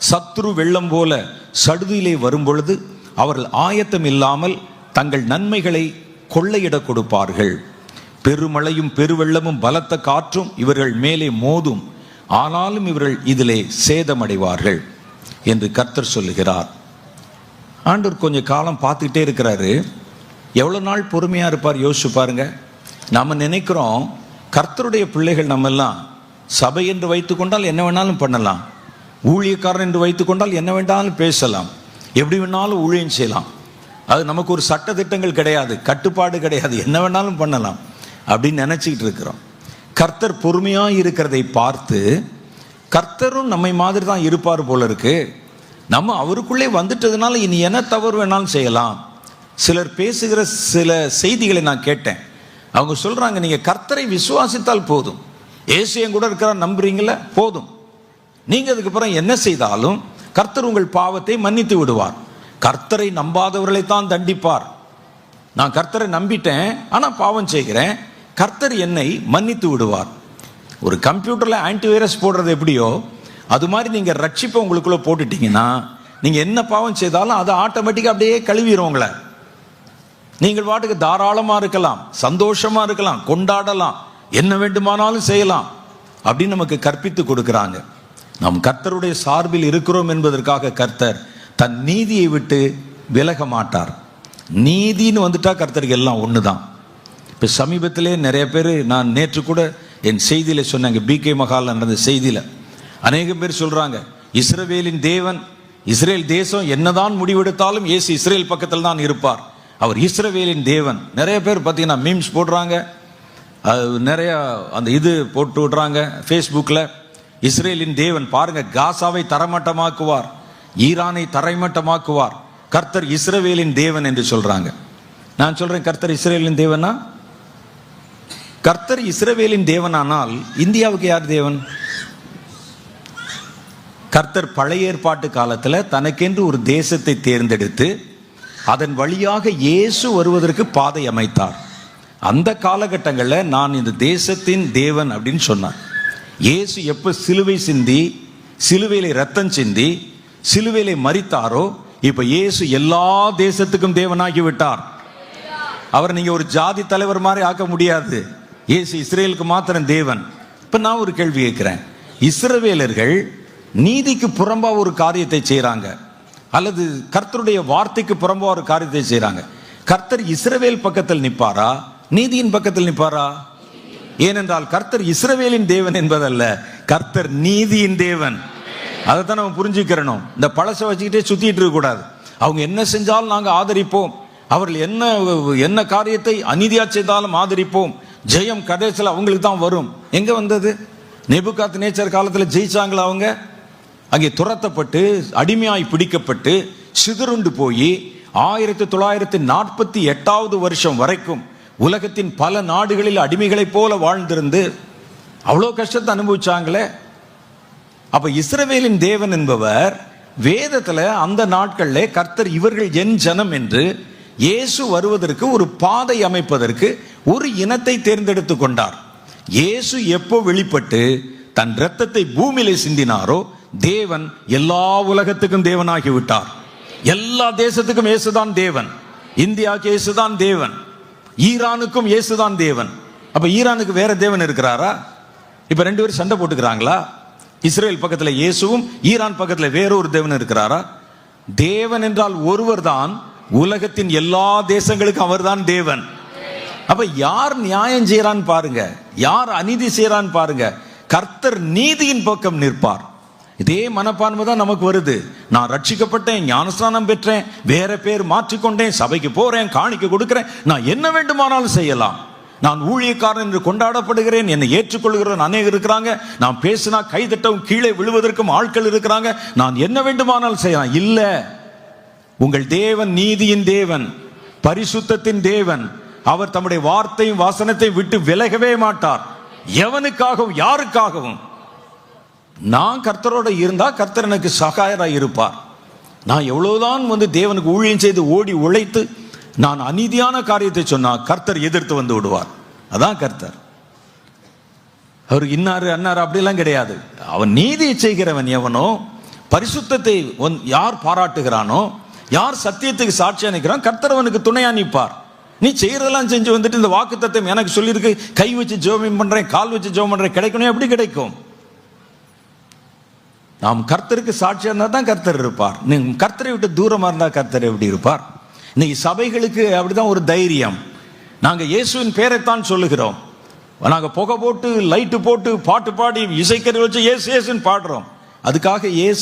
சத்ரு வெள்ளம் போல சடுதியிலே வரும் பொழுது அவர்கள் ஆயத்தம் இல்லாமல் தங்கள் நன்மைகளை கொள்ளையிட கொடுப்பார்கள். பெருமழையும் பெருவெள்ளமும் பலத்த காற்றும் இவர்கள் மேலே மோதும். ஆனாலும் இவர்கள் இதிலே சேதமடைவார்கள் என்று கர்த்தர் சொல்லுகிறார். ஆண்டவர் கொஞ்சம் காலம் பார்த்துக்கிட்டே இருக்கிறாரு. எவ்வளோ நாள் பொறுமையாக இருப்பார் யோசிச்சு பாருங்க. நம்ம நினைக்கிறோம் கர்த்தருடைய பிள்ளைகள் நம்ம எல்லாம் சபை என்று வைத்துக்கொண்டால் என்ன வேணாலும் பண்ணலாம். ஊழியக்காரன் என்று வைத்துக்கொண்டால் என்ன வேண்டாலும் பேசலாம். எப்படி வேணாலும் ஊழியம் செய்யலாம். அது நமக்கு ஒரு சட்ட திட்டங்கள் கிடையாது கட்டுப்பாடு கிடையாது. என்ன வேணாலும் பண்ணலாம் அப்படின்னு நினச்சிக்கிட்டு இருக்கிறோம். கர்த்தர் பொறுமையாக இருக்கிறதை பார்த்து கர்த்தரும் நம்மை மாதிரி தான் இருப்பார் போல இருக்கு. நம்ம அவருக்குள்ளே வந்துட்டதுனால இனி என்ன தவறு வேணாலும் செய்யலாம். சிலர் பேசுகிற சில செய்திகளை நான் கேட்டேன். அவங்க சொல்கிறாங்க நீங்கள் கர்த்தரை விசுவாசித்தால் போதும். ஏசியம் கூட இருக்கிறார் நம்புறீங்களா? போதும். நீங்கள் அதுக்கப்புறம் என்ன செய்தாலும் கர்த்தர் உங்கள் பாவத்தை மன்னித்து விடுவார். கர்த்தரை நம்பாதவர்களை தான் தண்டிப்பார். நான் கர்த்தரை நம்பிட்டேன் ஆனால் பாவம் செய்கிறேன். கர்த்தர் என்னை மன்னித்து விடுவார். ஒரு கம்ப்யூட்டரில் ஆன்டிவைரஸ் போடுறது எப்படியோ அது மாதிரி நீங்கள் ரட்சிப்பை உங்களுக்குள்ளே போட்டுட்டீங்கன்னா நீங்கள் என்ன பாவம் செய்தாலும் அது ஆட்டோமேட்டிக்காக அப்படியே கழுவிடும் உங்களை. நீங்கள் பாட்டுக்கு தாராளமாக இருக்கலாம் சந்தோஷமாக இருக்கலாம் கொண்டாடலாம் என்ன வேண்டுமானாலும் செய்யலாம் அப்படின்னு நமக்கு கற்பித்து கொடுக்குறாங்க. நாம் கர்த்தருடைய சார்பில் இருக்கிறோம் என்பதற்காக கர்த்தர் தன் நீதியை விட்டு விலக மாட்டார். நீதின்னு வந்துட்டா கர்த்தருக்கு எல்லாம் ஒன்று தான் இப்போ சமீபத்திலே நிறைய பேர் நான் நேற்று கூட என் செய்தியில் சொன்னாங்க பிகே மகால் நடந்த செய்தியில். அநேகம் பேர் சொல்கிறாங்க இஸ்ரவேலின் தேவன் இஸ்ரேல் தேசம் என்னதான் முடிவெடுத்தாலும் இயேசு இஸ்ரேல் பக்கத்தில் தான் இருப்பார். அவர் இஸ்ரவேலின் தேவன். நிறைய பேர் பார்த்தீங்கன்னா மீம்ஸ் போடுறாங்க. அது நிறையா அந்த இது போட்டு விடுறாங்க ஃபேஸ்புக்கில் இஸ்ரேலின் தேவன் பாருங்க காசாவை தரமட்டமாக்குவார் ஈரானை தரைமட்டமாக்குவார். கர்த்தர் இஸ்ரவேலின் தேவன் என்று சொல்றாங்க. நான் சொல்றேன் கர்த்தர் இஸ்ரேலின் தேவனா? கர்த்தர் இஸ்ரவேலின் தேவனானால் இந்தியாவுக்கு யார் தேவன்? கர்த்தர் பழைய ஏற்பாட்டு காலத்தில் தனக்கென்று ஒரு தேசத்தை தேர்ந்தெடுத்து அதன் வழியாக இயேசு வருவதற்கு பாதை அமைத்தார். அந்த காலகட்டங்களில் நான் இந்த தேசத்தின் தேவன் அப்படின்னு சொன்னார். இயேசு எப்போ சிலுவை சிந்தி சிலுவையிலே ரத்தம் சிந்தி சிலுவையிலே மறித்தாரோ இப்ப இயேசு எல்லா தேசத்துக்கும் தேவனாகி விட்டார் அவர் நீங்க ஒரு ஜாதி தலைவர் மாதிரி ஆக்க முடியாது. இயேசு இஸ்ரேலுக்கு மாத்திரம் தேவன். இப்ப நான் ஒரு கேள்வி கேட்கிறேன். இஸ்ரவேலர்கள் நீதிக்கு புறம்பா ஒரு காரியத்தை செய்கிறாங்க அல்லது கர்த்தருடைய வார்த்தைக்கு புறம்பா ஒரு காரியத்தை செய்கிறாங்க கர்த்தர் இஸ்ரவேல் பக்கத்தில் நிப்பாரா நீதியின் பக்கத்தில் நிப்பாரா ஏனென்றால் கர்த்தர் இஸ்ரவேலின் தேவன் என்பதல்ல கர்த்தர் நீதியின் தேவன். அதைத்தான் நம்ம புரிஞ்சுக்கிறணும். இந்த பழசை வச்சுக்கிட்டே சுத்திட்டு இருக்க கூடாது. அவங்க என்ன செஞ்சாலும் நாங்கள் ஆதரிப்போம். அவர்கள் என்ன என்ன காரியத்தை அநீதியா செய்தாலும் ஆதரிப்போம். ஜெயம் கடைசியில் அவங்களுக்கு தான் வரும். எங்க வந்தது? நெபுகாத் நேச்சர் காலத்தில் ஜெயிச்சாங்களா அவங்க? அங்கே துரத்தப்பட்டு அடிமையாய் பிடிக்கப்பட்டு சிதறுண்டு போய் ஆயிரத்தி தொள்ளாயிரத்தி நாற்பத்தி எட்டாவது வருஷம் வரைக்கும் உலகத்தின் பல நாடுகளில் அடிமைகளைப் போல வாழ்ந்திருந்து அவ்வளோ கஷ்டத்தை அனுபவிச்சாங்களே. அப்போ இஸ்ரவேலின் தேவன் என்பவர் வேதத்தில் அந்த நாட்களில் கர்த்தர் இவர்கள் என் ஜனம் என்று இயேசு வருவதற்கு ஒரு பாதை அமைப்பதற்கு ஒரு இனத்தை தேர்ந்தெடுத்து கொண்டார். இயேசு எப்போ வெளிப்பட்டு தன் இரத்தத்தை பூமியிலே சிந்தினாரோ தேவன் எல்லா உலகத்துக்கும் தேவனாகி விட்டார். எல்லா தேசத்துக்கும் இயேசுதான் தேவன். இந்தியாவுக்கு இயேசுதான் தேவன். ஈரானுக்கும் இயேசுதான் தேவன். அப்ப ஈரானுக்கு வேற தேவன் இருக்கிறாரா? இப்ப ரெண்டு பேரும் சண்டை போட்டுக்கிறாங்களா? இஸ்ரேல் பக்கத்துல இயேசுவும் ஈரான் பக்கத்துல வேறொரு தேவன் இருக்கிறாரா? தேவன் என்றால் ஒருவர் தான் உலகத்தின் எல்லா தேசங்களுக்கும் அவர்தான் தேவன். அப்ப யார் நியாயம் செய்யறான்னு பாருங்க. யார் அநீதி செய்யறான்னு பாருங்க. கர்த்தர் நீதியின் பக்கம் நிற்பார். இதே மனப்பான்மை தான் நமக்கு வருது. நான் ரட்சிக்கப்பட்டேன் ஞானஸ்தானம் பெற்றேன் வேற பேர் மாற்றிக்கொண்டேன் சபைக்கு போறேன் காணிக்க கொடுக்கிறேன். நான் என்ன வேண்டுமானாலும் செய்யலாம். நான் ஊழியக்காரன் என்று கொண்டாடப்படுகிறேன் என்னை ஏற்றுக்கொள்கிறவன் அநேகர் இருக்கிறாங்க. நான் பேசினா கைதட்டவும் கீழே விழுவதற்கும் ஆட்கள் இருக்கிறாங்க. நான் என்ன வேண்டுமானாலும் செய்யலாம். இல்ல. உங்கள் தேவன் நீதியின் தேவன் பரிசுத்தத்தின் தேவன் அவர் தம்முடைய வார்த்தையும் வாசனத்தையும் விட்டு விலகவே மாட்டார். எவனுக்காகவும் யாருக்காகவும் நான் கர்த்தரோட இருந்தால் கர்த்தர் எனக்கு சகாயராக இருப்பார். நான் எவ்வளோதான் வந்து தேவனுக்கு ஊழியம் செய்து ஓடி உழைத்து நான் அநீதியான காரியத்தை சொன்னால் கர்த்தர் எதிர்த்து வந்து விடுவார். அதான் கர்த்தர். அவர் இன்னார் அன்னார் அப்படிலாம் கிடையாது. அவன் நீதியை செய்கிறவன் எவனோ பரிசுத்தத்தை ஒன்- யார் பாராட்டுகிறானோ யார் சத்தியத்துக்கு சாட்சி நிற்கிறான் கர்த்தர் அவனுக்கு துணையா நிற்பார். நீ செய்யறதெல்லாம் செஞ்சு வந்துட்டு இந்த வாக்கு தத்துவம் எனக்கு சொல்லியிருக்கு கை வச்சு ஜோமியம் பண்றேன் கால் வச்சு ஜோம் பண்றேன் கிடைக்கணும் எப்படி கிடைக்கும்? நாம் கர்த்தருக்கு சாட்சியாக இருந்தால் தான் கர்த்தர் இருப்பார். நீங்கள் கர்த்தரை விட்டு தூரமாக இருந்தால் கர்த்தர் எப்படி இருப்பார்? இன்னைக்கு சபைகளுக்கு அப்படிதான் ஒரு தைரியம். நாங்கள் இயேசுவின் பேரைத்தான் சொல்லுகிறோம். நாங்கள் புகை போட்டு லைட்டு போட்டு பாட்டு பாடி இசைக்கறி வச்சு இயேசு இயேசுன்னு பாடுறோம். அதுக்காக இயேசு